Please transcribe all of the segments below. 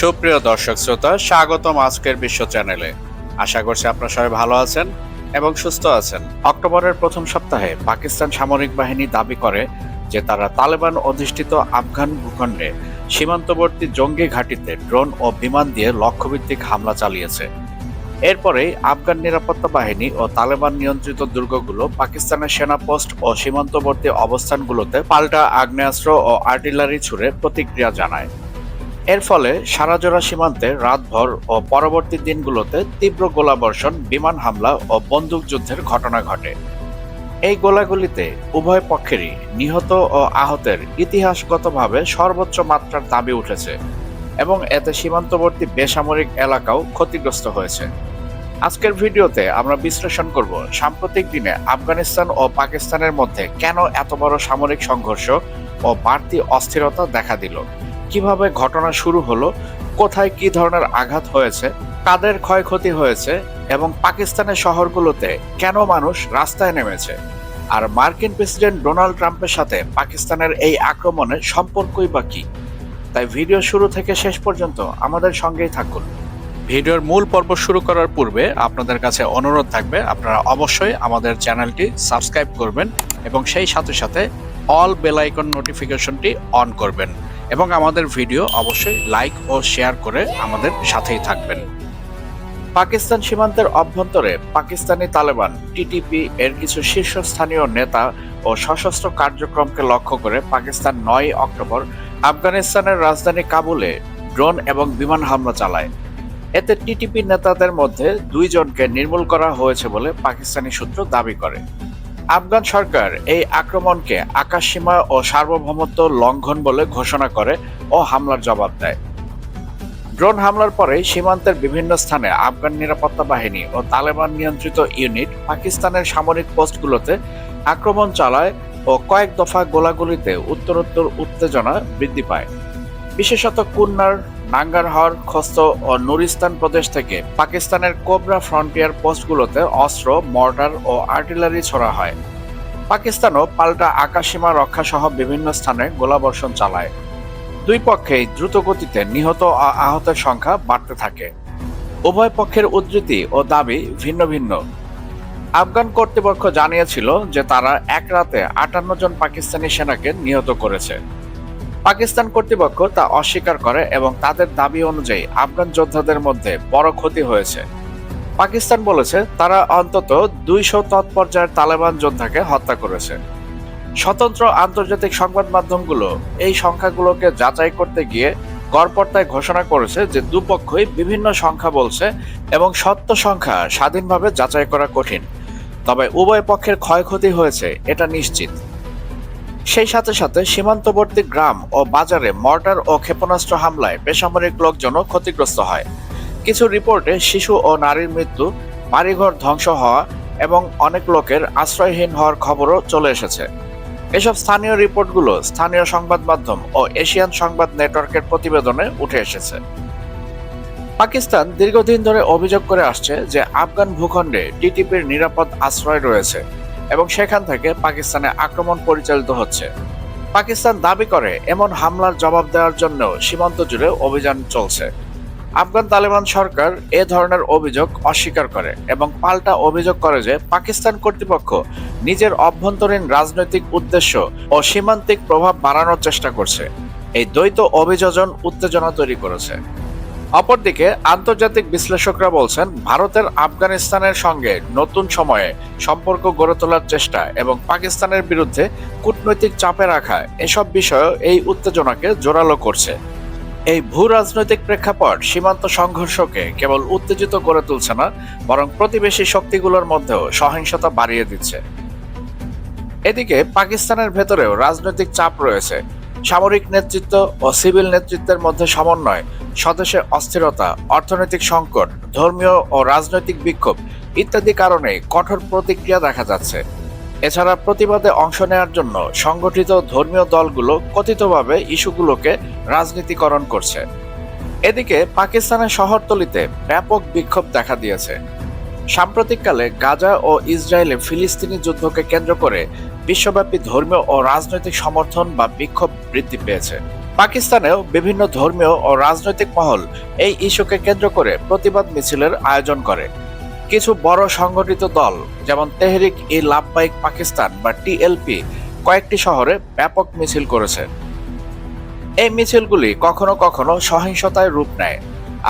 সুপ্রিয় দর্শক শ্রোতা, স্বাগতম আজকের বিশ্ব চ্যানেলে। আশা করছি আপনারা সবাই ভালো আছেন এবং সুস্থ আছেন। অক্টোবরের প্রথম সপ্তাহে পাকিস্তান সামরিক বাহিনী দাবি করে যে তারা তালেবান অধিষ্ঠিত আফগান ভূখণ্ডে সীমান্তবর্তী জঙ্গি ঘাঁটিতে ড্রোন ও বিমান দিয়ে লক্ষ্যভিত্তিক হামলা চালিয়েছে। এরপরেই আফগান নিরাপত্তা বাহিনী ও তালেবান নিয়ন্ত্রিত দুর্গগুলো পাকিস্তানের সেনা পোস্ট ও সীমান্তবর্তী অবস্থানগুলোতে পাল্টা আগ্নেয়াস্ত্র ও আর্টিলারি ছুড়ে প্রতিক্রিয়া জানায়। এর ফলে সারাজোড়া সীমান্তে রাতভর ও পরবর্তী দিনগুলোতে তীব্র গোলাবর্ষণ, বিমান হামলা ও বন্দুকযুদ্ধের ঘটনা ঘটে। এই গোলাগুলিতে উভয় পক্ষেরই নিহত ও আহতের ইতিহাসগতভাবে সর্বোচ্চ মাত্রার দাবি উঠেছে এবং এতে সীমান্তবর্তী বেসামরিক এলাকাও ক্ষতিগ্রস্ত হয়েছে। আজকের ভিডিওতে আমরা বিশ্লেষণ করব সাম্প্রতিক দিনে আফগানিস্তান ও পাকিস্তানের মধ্যে কেন এত বড় সামরিক সংঘর্ষ ও বাড়তি অস্থিরতা দেখা দিল। কীভাবে ঘটনা শুরু হলো, কোথায় কি ধরনের আঘাত হয়েছে, কাদের ক্ষয়ক্ষতি হয়েছে এবং পাকিস্তানের শহরগুলোতে কেন মানুষ রাস্তায় নেমেছে? আর মার্কিন প্রেসিডেন্ট ডোনাল্ড ট্রাম্পের সাথে পাকিস্তানের এই আক্রমণের সম্পর্কই বা কি? তাই ভিডিও শুরু থেকে শেষ পর্যন্ত আমাদের সঙ্গেই থাকুন। ভিডিওর মূল পর্ব শুরু করার পূর্বে আপনাদের কাছে অনুরোধ থাকবে, আপনারা অবশ্যই আমাদের চ্যানেলটি সাবস্ক্রাইব করবেন এবং সেই সাথে সাথে অল বেল আইকন নোটিফিকেশনটি অন করবেন। এবং আমাদের ভিডিও অবশ্যই লাইক ও শেয়ার করে আমাদের সাথেই থাকবেন। পাকিস্তান সীমান্তের অভ্যন্তরে পাকিস্তানি তালেবান, টিটিপি এর কিছু শীর্ষস্থানীয় নেতা ও সশস্ত্র কার্যক্রমকে লক্ষ্য করে পাকিস্তান নয় অক্টোবর আফগানিস্তানের রাজধানী কাবুলে ড্রোন এবং বিমান হামলা চালায়। এতে টিটিপি নেতাদের মধ্যে দুইজনকে নির্মূল করা হয়েছে বলে পাকিস্তানি সূত্র দাবি করে। আফগান সরকার এই আক্রমণকে আকাশসীমা ও সার্বভৌমত্ব লঙ্ঘন বলে ঘোষণা করে ও হামলার জবাব দেয়। ড্রোন হামলার পরে সীমান্তের বিভিন্ন স্থানে আফগান নিরাপত্তা বাহিনী ও তালেবান নিয়ন্ত্রিত ইউনিট পাকিস্তানের সামরিক পোস্টগুলোতে আক্রমণ চালায় ও কয়েক দফা গোলাগুলিতে উত্তরোত্তর উত্তেজনা বৃদ্ধি পায়। বিশেষত কুন্নার, নাঙ্গারহর, খস্ত ও নুরিস্তান প্রদেশ থেকে পাকিস্তানের কোবরা ফ্রন্টিয়ার পোস্টগুলোতে অস্ত্র, মর্টার ও আর্টিলারি ছড়া হয়। পাকিস্তানও পাল্টা আকাশসীমা রক্ষা সহ বিভিন্ন স্থানে গোলাবর্ষণ চালায়। দুই পক্ষেই দ্রুত গতিতে নিহত ও আহতের সংখ্যা বাড়তে থাকে। উভয় পক্ষের উদ্ধৃতি ও দাবি ভিন্ন ভিন্ন। আফগান কর্তৃপক্ষ জানিয়েছিল যে তারা এক রাতে আটান্ন জন পাকিস্তানি সেনাকে নিহত করেছে। পাকিস্তান কর্তৃপক্ষ তা অস্বীকার করে এবং তাদের দাবি অনুযায়ী আফগান যোদ্ধাদের মধ্যে বড় ক্ষতি হয়েছে। পাকিস্তান বলেছে তারা অন্তত দুইশো তৎপর্যায়ের তালেবান যোদ্ধাকে হত্যা করেছে। স্বতন্ত্র আন্তর্জাতিক সংবাদ মাধ্যমগুলো এই সংখ্যাগুলোকে যাচাই করতে গিয়ে গড়পড়তায় ঘোষণা করেছে যে দুপক্ষই বিভিন্ন সংখ্যা বলছে এবং সত্য সংখ্যা স্বাধীনভাবে যাচাই করা কঠিন। তবে উভয় পক্ষের ক্ষয়ক্ষতি হয়েছে, এটা নিশ্চিত। সেই সাথে সাথে সীমান্তবর্তী গ্রাম ও বাজারে মর্টার ও ক্ষেপণাস্ত্র হামলায় বেসামরিক লোকজনও ক্ষতিগ্রস্ত হয়। কিছু রিপোর্টে শিশু ও নারীর মৃত্যু, বাড়িঘর ধ্বংস হওয়া এবং অনেক লোকের আশ্রয়হীন হওয়ার খবরও চলে এসেছে। এসব স্থানীয় রিপোর্টগুলো স্থানীয় সংবাদ মাধ্যম ও এশিয়ান সংবাদ নেটওয়ার্কের প্রতিবেদনে উঠে এসেছে। পাকিস্তান দীর্ঘদিন ধরে অভিযোগ করে আসছে যে আফগান ভূখণ্ডে টিটিপির নিরাপদ আশ্রয় রয়েছে। এবং সেখান থেকে পাকিস্তানে আক্রমণ পরিচালিত হচ্ছে। পাকিস্তান দাবি করে, এমন হামলার জবাব দেওয়ার জন্য সীমান্ত জুড়ে অভিযান চলছে। আফগান তালেবান সরকার এ ধরনের অভিযোগ অস্বীকার করে এবং পাল্টা অভিযোগ করে যে পাকিস্তান কর্তৃপক্ষ নিজের অভ্যন্তরীণ রাজনৈতিক উদ্দেশ্য ও সীমান্তিক প্রভাব বাড়ানোর চেষ্টা করছে। এই দ্বৈত অভিযোজন উত্তেজনা তৈরি করেছে। অপরদিকে আন্তর্জাতিক বিশ্লেষকরা বলছেন, ভারতের আফগানিস্তানের সঙ্গে নতুন সময়ে সম্পর্ক গড়ে তোলার চেষ্টা এবং পাকিস্তানের বিরুদ্ধে কূটনৈতিক চাপে রাখা এসব বিষয় এই উত্তেজনাকে জোরালো করছে। এই ভূ রাজনৈতিক প্রেক্ষাপট সীমান্ত সংঘর্ষকে কেবল উত্তেজিত করে তুলছে না, বরং প্রতিবেশী শক্তিগুলোর মধ্যেও সহিংসতা বাড়িয়ে দিচ্ছে। এদিকে পাকিস্তানের ভেতরেও রাজনৈতিক চাপ রয়েছে। সামরিক নেতৃত্ব ও সিভিল নেতৃত্বের মধ্যে সমন্বয় স্বদেশে অস্থিরতা, অর্থনৈতিক সংকট, ধর্মীয় ও রাজনৈতিক বিক্ষোভ ইত্যাদি কারণে কঠোর প্রতিক্রিয়া দেখা যাচ্ছে। এছাড়া প্রতিবাদে অংশ নেওয়ার জন্য সংগঠিত ধর্মীয় দলগুলো কথিতভাবে ইস্যুগুলোকে রাজনীতিকরণ করছে। এদিকে পাকিস্তানের শহরতলিতে ব্যাপক বিক্ষোভ দেখা দিয়েছে। সাম্প্রতিককালে গাজা ও ইসরায়েলে ফিলিস্তিনি যুদ্ধকে কেন্দ্র করে বিশ্বব্যাপী ধর্মীয় ও রাজনৈতিক সমর্থন বা বিক্ষোভ বৃদ্ধি পেয়েছে। পাকিস্তানেও বিভিন্ন ধর্মীয় ও রাজনৈতিক মহল এই ইস্যুকে কেন্দ্র করে প্রতিবাদ মিছিলের আয়োজন করে। কিছু বড় সংগঠিত দল, যেমন তেহরিক ই লাভবাইক পাকিস্তান বা টিএলপি কয়েকটি শহরে ব্যাপক মিছিল করেছে। এই মিছিলগুলি কখনো কখনো সহিংসতায় রূপ নেয়।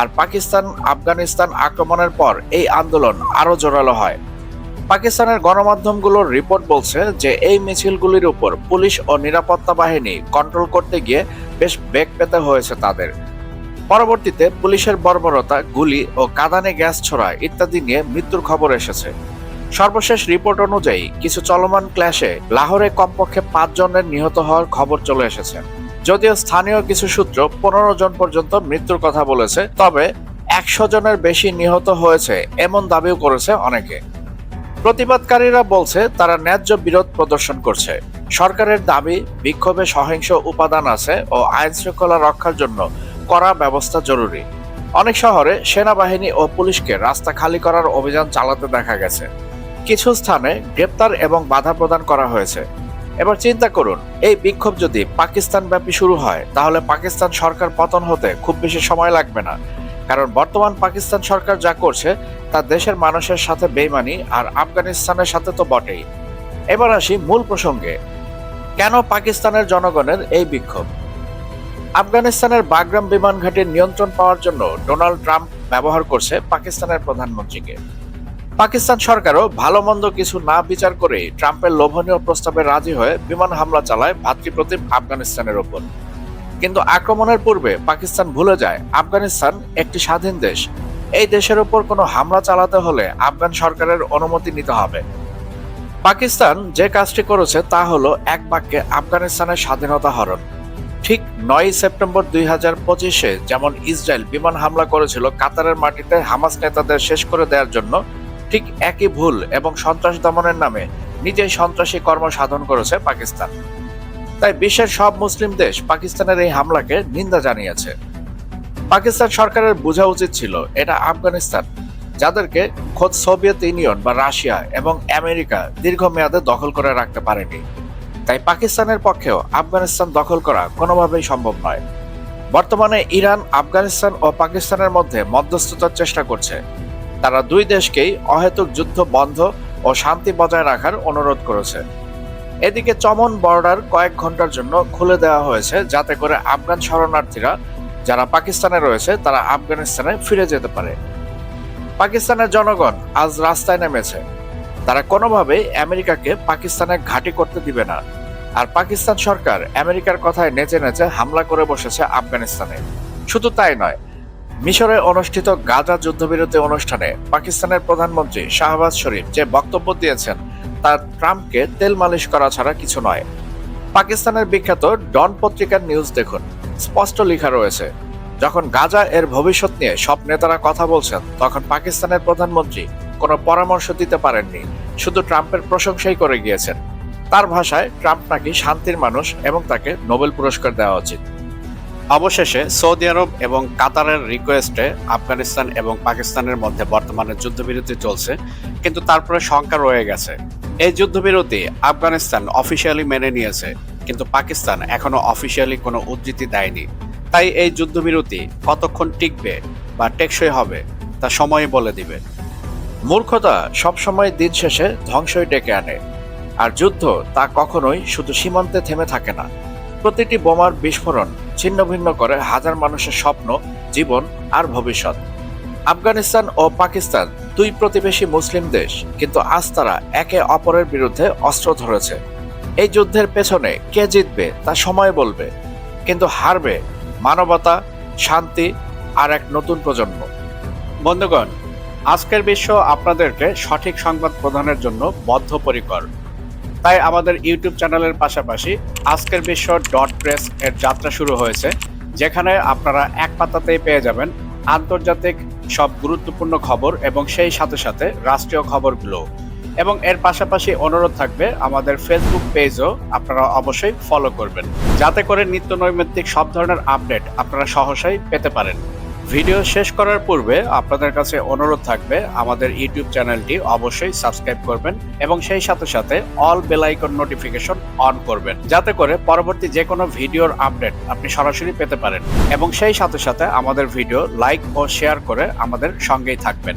আর পাকিস্তান, আফগানিস্তান আক্রমণের পর এই আন্দোলন আরও জোরালো হয়। পাকিস্তানের গণমাধ্যমগুলোর রিপোর্ট বলছে যে এই মিছিলগুলির উপর পুলিশ ও নিরাপত্তা বাহিনী কন্ট্রোল করতে গিয়ে বেশ বেগ পেতে হয়েছে তাদের। পরবর্তীতে পুলিশের বর্বরতা, গুলি ও কাঁদানে গ্যাস ছোড়া ইত্যাদি নিয়ে মৃত্যুর খবর এসেছে। সর্বশেষ রিপোর্ট অনুযায়ী কিছু চলমান ক্ল্যাশে লাহোরে কমপক্ষে পাঁচ জনের নিহত হওয়ার খবর চলে এসেছে। যদিও স্থানীয় কিছু সূত্র পনেরো জন পর্যন্ত মৃত্যুর কথা বলেছে, তবে একশো জনের বেশি নিহত হয়েছে এমন দাবিও করেছে অনেকে। প্রতিবাদকারীরা বলছে, তারা ন্যায্য বিরোধ প্রদর্শন করছে। সরকারের দাবি, বিক্ষোভে সহিংস উপাদান আছে ও আইন শৃঙ্খলা রক্ষার জন্য করা ব্যবস্থা জরুরি। অনেক শহরে সেনাবাহিনী ও পুলিশকে রাস্তা খালি করার অভিযান চালাতে দেখা গেছে। কিছু স্থানে গ্রেপ্তার এবং বাধা প্রদান করা হয়েছে। এবার চিন্তা করুন, এই বিক্ষোভ যদি পাকিস্তান ব্যাপী শুরু হয়, তাহলে পাকিস্তান সরকার পতন হতে খুব বেশি সময় লাগবে না। কারণ বর্তমান পাকিস্তান সরকার যা করছে, তা দেশের মানুষের সাথে বেইমানি আর আফগানিস্তানের সাথে তো বটেই। এবার আসি মূল প্রসঙ্গে। কেন পাকিস্তানের জনগণের এই বিক্ষোভ? আফগানিস্তানের বাগরাম বিমান ঘাটির নিয়ন্ত্রণ পাওয়ার জন্য ডোনাল্ড ট্রাম্প ব্যবহার করছে পাকিস্তানের প্রধানমন্ত্রীকে। পাকিস্তান সরকারও ভালো মন্দ কিছু না বিচার করে ট্রাম্পের লোভনীয় প্রস্তাবে রাজি হয়ে বিমান হামলা চালায় ভাতৃপ্রতিম আফগানিস্তানের ওপর। কিন্তু আক্রমণের পূর্বে পাকিস্তান ভুলে যায় আফগানিস্তান একটি স্বাধীন দেশ। এই দেশের উপর কোনো হামলা চালাতে হলে আফগান সরকারের অনুমতি নিতে হবে। পাকিস্তান যে কাজটি করেছে তা হলো এক বাক্যে আফগানিস্তানের স্বাধীনতা হরণ। ঠিক নয় সেপ্টেম্বর দুই হাজার পঁচিশে যেমন ইসরায়েল বিমান হামলা করেছিল, কাতারের মাটিতে হামাস নেতাদের শেষ করে দেওয়ার জন্য ঠিক একই ভুল এবং সন্ত্রাস দমনের নামে নিজেই সন্ত্রাসী কর্ম সাধন করেছে পাকিস্তান। তাই বিশ্বের সব মুসলিম দেশ পাকিস্তানের এই হামলাকে নিন্দা জানিয়েছে। পাকিস্তান সরকারের বোঝা উচিত ছিল এটা আফগানিস্তান, যাদেরকে খোদ সোভিয়েত ইউনিয়ন বা রাশিয়া এবং আমেরিকা দীর্ঘমেয়াদে দখল করে রাখতে পারেনি। তাই পাকিস্তানের পক্ষেও আফগানিস্তান দখল করা কোনোভাবেই সম্ভব নয়। বর্তমানে ইরান, আফগানিস্তান ও পাকিস্তানের মধ্যে মধ্যস্থতার চেষ্টা করছে। তারা দুই দেশকেই অহেতুক যুদ্ধ বন্ধ ও শান্তি বজায় রাখার অনুরোধ করেছে। এদিকে চমন বর্ডার কয়েক ঘণ্টার জন্য খুলে দেওয়া হয়েছে যাতে করে আফগান শরণার্থীরা যারা পাকিস্তানে রয়েছে তারা আফগানিস্তানে ফিরে যেতে পারে। পাকিস্তানের জনগণ আজ রাস্তায় নেমেছে। তারা কোনোভাবেই আমেরিকাকে পাকিস্তানে ঘাঁটি করতে দিবে না। আর পাকিস্তান সরকার আমেরিকার কথায় নেচে নেচে হামলা করে বসেছে আফগানিস্তানে। শুধু তাই নয় মিশরে অনুষ্ঠিত গাজা যুদ্ধবিরতি অনুষ্ঠানে পাকিস্তানের প্রধানমন্ত্রী শাহবাজ শরীফ যে বক্তব্য দিয়েছেন তা ট্রাম্পকে তেল মালিশ করা ছাড়া কিছু নয়। পাকিস্তানের বিখ্যাত ডন পত্রিকার নিউজ দেখুন, স্পষ্ট লেখা রয়েছে, যখন গাজা এর ভবিষ্যৎ নিয়ে সব নেতারা কথা বলছেন, তখন পাকিস্তানের প্রধানমন্ত্রী কোনো পরামর্শ দিতে পারেননি, শুধু ট্রাম্পের প্রশংসাই করে গিয়েছেন। তার ভাষায় ট্রাম্প নাকি শান্তির মানুষ এবং তাকে নোবেল পুরস্কার দেওয়া উচিত। অবশেষে সৌদি আরব এবং কাতারের রিকোয়েস্টে আফগানিস্তান এবং পাকিস্তানের মধ্যে বর্তমানে যুদ্ধবিরতি চলছে, কিন্তু তারপরে শঙ্কা রয়ে গেছে। এই যুদ্ধবিরতি আফগানিস্তান অফিসিয়ালি মেনে নিয়েছে, কিন্তু পাকিস্তান এখনও অফিসিয়ালি কোনো উদ্ধৃতি দেয়নি। তাই এই যুদ্ধবিরতি কতক্ষণ টিকবে বা টেকসই হবে, তা সময় বলে দিবে। মূর্খতা সবসময় দিন শেষে ধ্বংসই ডেকে আনে, আর যুদ্ধ তা কখনোই শুধু সীমান্তে থেমে থাকে না। প্রতিটি বোমার বিস্ফোরণ ছিন্ন ভিন্ন করে হাজার মানুষের স্বপ্ন, জীবন আর ভবিষ্যৎ। আফগানিস্তান ও পাকিস্তান দুই প্রতিবেশী মুসলিম দেশ, কিন্তু আজ তারা একে অপরের বিরুদ্ধে অস্ত্র ধরেছে। এই যুদ্ধের পেছনে কে জিতবে তা সময় বলবে, কিন্তু হারবে মানবতা, শান্তি আর এক নতুন প্রজন্ম। বন্ধুগণ, আজকের বিশ্ব আপনাদেরকে সঠিক সংবাদ প্রদানের জন্য বদ্ধপরিকর। তাই আমাদের ইউটিউব চ্যানেলের পাশাপাশি আজকের বিশ্ব ডট প্রেস এর যাত্রা শুরু হয়েছে, যেখানে আপনারা এক পাতাতেই পেয়ে যাবেন আন্তর্জাতিক সব গুরুত্বপূর্ণ খবর এবং সেই সাথে সাথে রাষ্ট্রীয় খবরগুলো। এবং এর পাশাপাশি অনুরোধ থাকবে, আমাদের ফেসবুক পেজও আপনারা অবশ্যই ফলো করবেন। যাতে করে নিত্য নৈমিত্তিক সব ধরনের আপডেট আপনারা সহসাই পেতে পারেন। ভিডিও শেষ করার পূর্বে আপনাদের কাছে অনুরোধ থাকবে, আমাদের ইউটিউব চ্যানেলটি অবশ্যই সাবস্ক্রাইব করবেন এবং সেই সাথে সাথে all bell icon notification on করবেন, যাতে করে পরবর্তী যে কোনো ভিডিওর আপডেট আপনি সরাসরি পেতে পারেন। এবং সেই সাথে সাথে আমাদের ভিডিও লাইক ও শেয়ার করে আমাদের সঙ্গেই থাকবেন।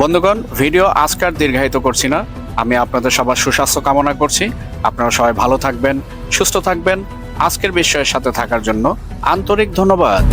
বন্ধুগণ, ভিডিও আজকার দীর্ঘায়িত করছি না। আমি আপনাদের সবার সুস্বাস্থ্য কামনা করছি। আপনারা সবাই ভালো থাকবেন, সুস্থ থাকবেন। আজকের বিষয়ের সাথে থাকার জন্য আন্তরিক ধন্যবাদ।